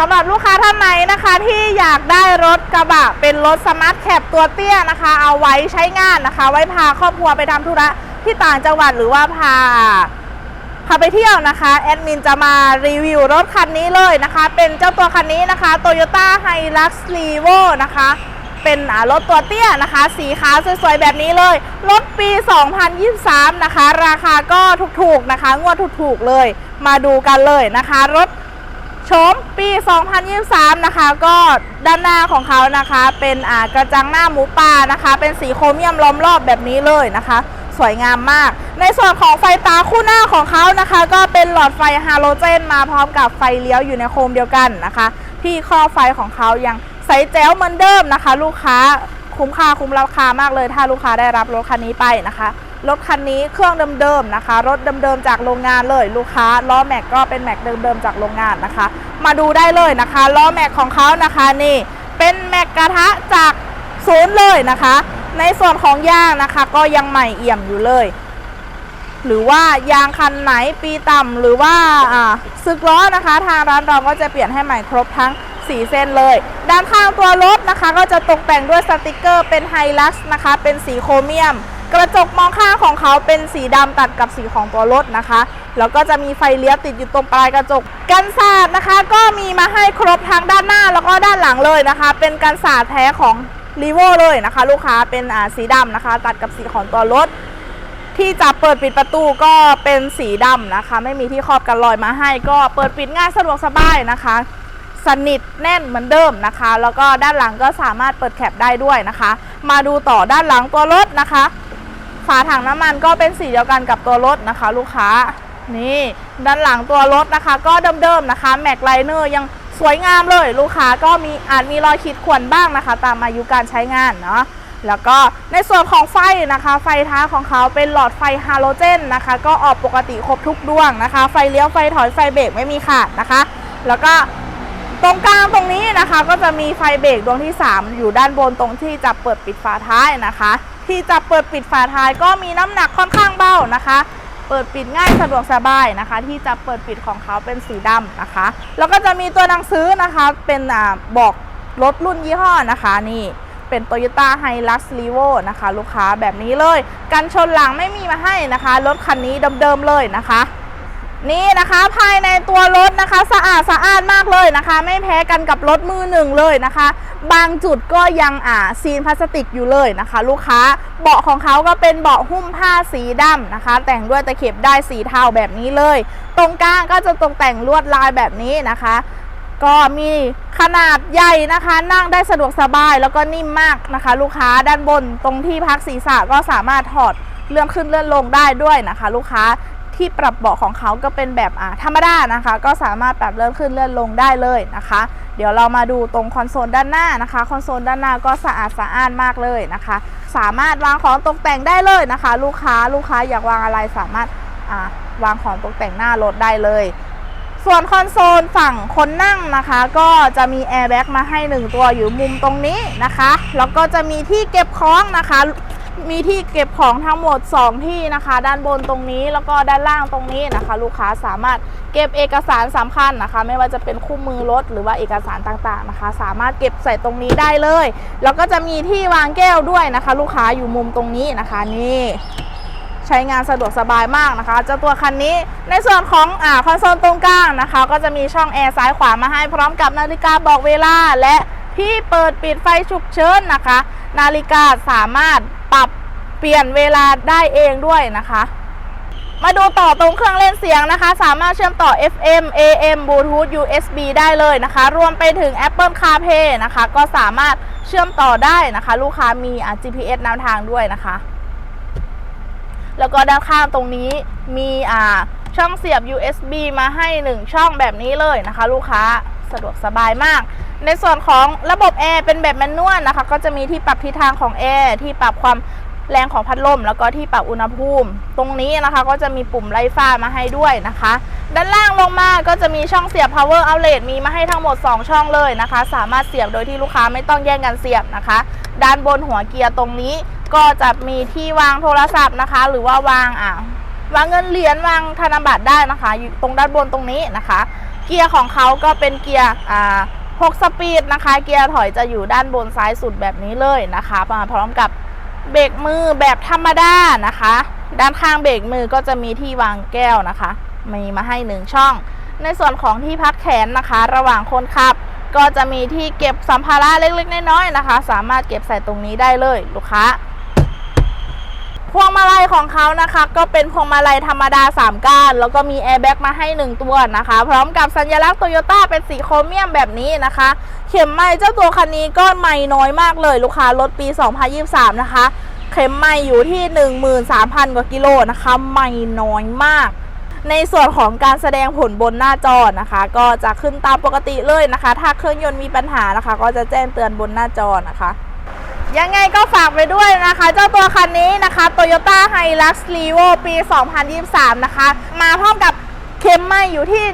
สำหรับลูกค้าท่านไหนนะคะที่อยากได้รถกระบะ เป็นรถสมาร์ทแคปตัวเตี้ยนะคะ เอาไว้ใช้งานนะคะ ไว้พาครอบครัวไปทำธุระที่ต่างจังหวัดหรือว่าพาพาไปเที่ยวนะคะแอดมินจะมารีวิวรถคันนี้เลยนะคะ เป็นเจ้าตัวคันนี้นะคะ Toyota Hilux Revo นะคะเป็นรถตัวเตี้ยนะคะ สีขาวสวยๆ แบบนี้เลย รถปี 2023 นะคะ ราคาก็ถูกๆนะคะ งวดถูกๆเลย มาดูกันเลยนะคะ รถ โฉมปี 2023 นะคะ ก็ด้านหน้าของเขานะคะ เป็นอ่ากระจังหน้าหมูป่านะคะ เป็นสีโครเมียมล้อมรอบแบบนี้เลยนะคะ สวยงามมาก ในส่วนของไฟตาคู่หน้าของเขานะคะ ก็เป็นหลอดไฟฮาโลเจน มาพร้อมกับไฟเลี้ยวอยู่ในโคมเดียวกันนะคะ ที่ข้อไฟของเขายังใสแจ๋วเหมือนเดิมนะคะ ลูกค้าคุ้มค่าคุ้มราคามากเลย ถ้าลูกค้าได้รับรถคันนี้ไปนะคะ รถคันนี้เครื่องเดิมๆนะคะ รถเดิมๆจากโรงงานเลยลูกค้าล้อแม็กก็เป็นแม็กเดิมๆจากโรงงานนะคะ มาดูได้เลยนะคะล้อแม็กของเขานะคะนี่เป็นแม็กกระทะจากศูนย์เลยนะคะ ในส่วนของยางนะคะ ก็ยังใหม่เอี่ยมอยู่เลย หรือว่ายางคันไหนปีต่ำหรือว่าซึกล้อนะคะ ทางร้านเราก็จะเปลี่ยนให้ใหม่ครบทั้ง4เส้นเลย ด้านข้างตัวรถนะคะ ก็จะตกแต่งด้วยสติกเกอร์เป็นไฮลักซ์นะคะ เป็นสีโครเมียม กระจกมองข้างของเขาเป็นสีดำตัดกับสีของตัวรถนะคะ แล้วก็จะมีไฟเลี้ยวติดอยู่ตรงปลายกระจก กันศาสตร์นะคะ ก็มีมาให้ครบทั้งด้านหน้าแล้วก็ด้านหลังเลยนะคะ เป็นกันศาสตร์แท้ของรีโวเลยนะคะ ลูกค้าเป็นอ่าสีดำนะคะ ตัดกับสีของตัวรถ ที่จะเปิดปิดประตูก็เป็นสีดำนะคะ ไม่มีที่ครอบกันรอยมาให้ ก็เปิดปิดง่ายสะดวกสบายนะคะ สนิทแน่นเหมือนเดิมนะคะ แล้วก็ด้านหลังก็สามารถเปิดแคปได้ด้วยนะคะ มาดูต่อด้านหลังตัวรถนะคะ ฝาถังน้ำมันก็เป็นสีเดียวกันกับตัวรถนะคะ ลูกค้านี่ด้านหลังตัวรถนะคะ ก็เดิมๆนะคะแม็กไลเนอร์ยังสวยงามเลย ลูกค้าก็มีอาจมีรอยขีดข่วนบ้างนะคะ ตามอายุการใช้งานเนาะแล้วก็ในส่วนของไฟนะคะ ไฟท้าของเขาเป็นหลอดไฟฮาโลเจนนะคะ ก็ออกปกติครบทุกดวงนะคะ ไฟเลี้ยวไฟถอยไฟเบรกไม่มีขาดนะคะ แล้วก็ตรงกลางตรงนี้นะคะ ก็จะมีไฟเบรกดวงที่ 3 อยู่ด้านบนตรงที่จะเปิดปิดฝาท้ายนะคะ ที่จะเปิดปิดฝาท้ายก็มีน้ำหนักค่อนข้างเบานะคะ เปิดปิดง่ายสะดวกสบายนะคะ ที่จะเปิดปิดของเขาเป็นสีดำนะคะ แล้วก็จะมีตัวหนังสือนะคะ เป็นอ่าบอกรถรุ่นยี่ห้อนะคะนี่เป็น Toyota Hilux Revo นะคะ ลูกค้าแบบนี้เลย กันชนหลังไม่มีมาให้นะคะ รถคันนี้เดิมๆเลยนะคะ นี่นะคะภายในตัวรถนะคะ สะอาดสะอาดมากเลยนะคะ ไม่แพ้กันกับรถมือหนึ่งเลยนะคะ บางจุดก็ยังอ่าซีนพลาสติกอยู่เลยนะคะ ลูกค้าเบาะของเขาก็เป็นเบาะหุ้มผ้าสีดำนะคะ แต่งด้วยตะเข็บได้สีเทาแบบนี้เลย ตรงกลางก็จะตกแต่งลวดลายแบบนี้นะคะ ก็มีขนาดใหญ่นะคะ นั่งได้สะดวกสบายแล้วก็นิ่มมากนะคะ ลูกค้าด้านบนตรงที่พักศีรษะก็สามารถถอดเลื่อนขึ้นเลื่อนลงได้ด้วยนะคะ ลูกค้า ที่ปรับเบาะของเขาก็เป็นแบบอ่าธรรมดานะคะ ก็สามารถปรับเลื่อนขึ้นเลื่อนลงได้เลยนะคะ เดี๋ยวเรามาดูตรงคอนโซลด้านหน้านะคะ คอนโซลด้านหน้าก็สะอาดสะอ้านมากเลยนะคะ สามารถวางของตกแต่งได้เลยนะคะ ลูกค้าลูกค้าอยากวางอะไรสามารถอ่าวางของตกแต่งหน้ารถได้เลย ส่วนคอนโซลฝั่งคนนั่งนะคะ ก็จะมีแอร์แบ็กมาให้ 1 ตัวอยู่มุมตรงนี้นะคะ แล้วก็จะมีที่เก็บของนะคะ มีที่เก็บของทั้งหมด 2 ที่นะคะ ด้านบนตรงนี้แล้วก็ด้านล่างตรงนี้นะคะ ลูกค้าสามารถเก็บเอกสารสำคัญนะคะ ไม่ว่าจะเป็นคู่มือรถหรือว่าเอกสารต่างๆนะคะ สามารถเก็บใส่ตรงนี้ได้เลย แล้วก็จะมีที่วางแก้วด้วยนะคะ ลูกค้าอยู่มุมตรงนี้นะคะนี่ใช้งานสะดวกสบายมากนะคะเจ้าตัวคันนี้ในส่วนของอคอนโซลตรงกลางนะคะ ก็จะมีช่องแอร์ซ้ายขวามาให้พร้อมกับนาฬิกาบอกเวลาและที่เปิดปิดไฟฉุกเฉินนะคะ นาฬิกาสามารถ ปรับเปลี่ยนเวลาได้เองด้วยนะคะ มาดูต่อตรงเครื่องเล่นเสียงนะคะ สามารถเชื่อมต่อ FM AM Bluetooth USB ได้เลยนะคะ รวมไปถึง Apple CarPlay นะคะ ก็สามารถเชื่อมต่อได้นะคะ ลูกค้ามี GPS นำทางด้วยนะคะ แล้วก็ด้านข้างตรงนี้มีอ่าช่องเสียบ USB มาให้ 1 ช่องแบบนี้เลยนะคะ ลูกค้าสะดวกสบายมาก ในส่วนของระบบแอร์เป็นแบบแมนนวลนะคะ ก็จะมีที่ปรับทิศทางของแอร์ที่ปรับความแรงของพัดลม แล้วก็ที่ปรับอุณหภูมิ ตรงนี้นะคะก็จะมีปุ่มไล่ฟ้ามาให้ด้วยนะคะ ด้านล่างลงมาก็จะมีช่องเสียบ power outlet มีมาให้ทั้งหมด 2 ช่องเลยนะคะ สามารถเสียบโดยที่ลูกค้าไม่ต้องแย่งกันเสียบนะคะ ด้านบนหัวเกียร์ตรงนี้ ก็จะมีที่วางโทรศัพท์นะคะ หรือว่าวางอ่าวางเงินเหรียญวางธนบัตรได้นะคะ อยู่ตรงด้านบนตรงนี้นะคะ เกียร์ของเขาก็เป็นเกียร์อ่า 6 สปีดนะคะ เกียร์ถอยจะอยู่ด้านบนซ้ายสุดแบบนี้เลยนะคะมาพร้อมกับเบรกมือแบบธรรมดานะคะ ด้านข้างเบรกมือก็จะมีที่วางแก้วนะคะ มีมาให้หนึ่งช่อง ในส่วนของที่พักแขนนะคะ ระหว่างคนขับ ก็จะมีที่เก็บสัมภาระเล็กๆน้อยๆนะคะ สามารถเก็บใส่ตรงนี้ได้เลยลูกค้า พวงมาลัยของเขานะคะ ก็เป็นพวงมาลัยธรรมดา 3 ก้าน แล้วก็มีแอร์แบ็กมาให้ 1 ตัวนะคะ พร้อมกับสัญลักษณ์โตโยต้าเป็นสีโครเมียมแบบนี้นะคะ เข็มไม้เจ้าตัวคันนี้ก็ไม่น้อยมากเลย ลูกค้ารถปี 2023 นะคะ เข็มไม้อยู่ที่ 13,000 กว่ากิโลนะคะไม่น้อยมากในส่วนของการแสดงผลบนหน้าจอนะคะ ก็จะขึ้นตามปกติเลยนะคะ ถ้าเครื่องยนต์มีปัญหานะคะ ก็จะแจ้งเตือนบนหน้าจอนะคะ ยังไงก็ฝากไปด้วยนะคะ เจ้าตัวคันนี้นะคะ Toyota Hilux Revo ปี 2023 นะคะ มาพร้อมกับเข็มไหมอยู่ที่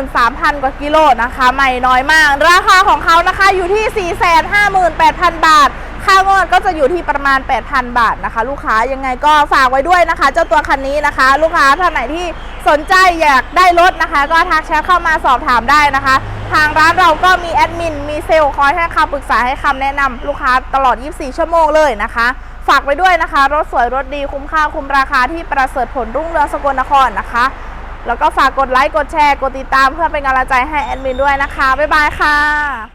13,000 กว่ากิโลนะคะใหม่น้อยมาก ราคาของเขานะคะอยู่ที่ 458,000 บาท ค่างวดก็จะอยู่ที่ประมาณ 8,000 บาทนะคะ ลูกค้ายังไงก็ฝากไว้ด้วยนะคะ เจ้าตัวคันนี้นะคะ ลูกค้าท่านไหนที่สนใจอยากได้รถนะคะ ก็ทักแชทเข้ามาสอบถามได้นะคะ ทางร้านเราก็มีแอดมิน มีเซลล์คอยให้คำปรึกษาให้คำแนะนำลูกค้าตลอด 24 ชั่วโมงเลยนะคะ ฝากไปด้วยนะคะ รถสวยรถดีคุ้มค่าคุ้มราคาที่ประเสริฐผลรุ่งเรืองสกลนครนะคะ แล้วก็ฝากกดไลค์กดแชร์ กดติดตามเพื่อเป็นกำลังใจให้แอดมินด้วยนะคะ บ๊ายบายค่ะ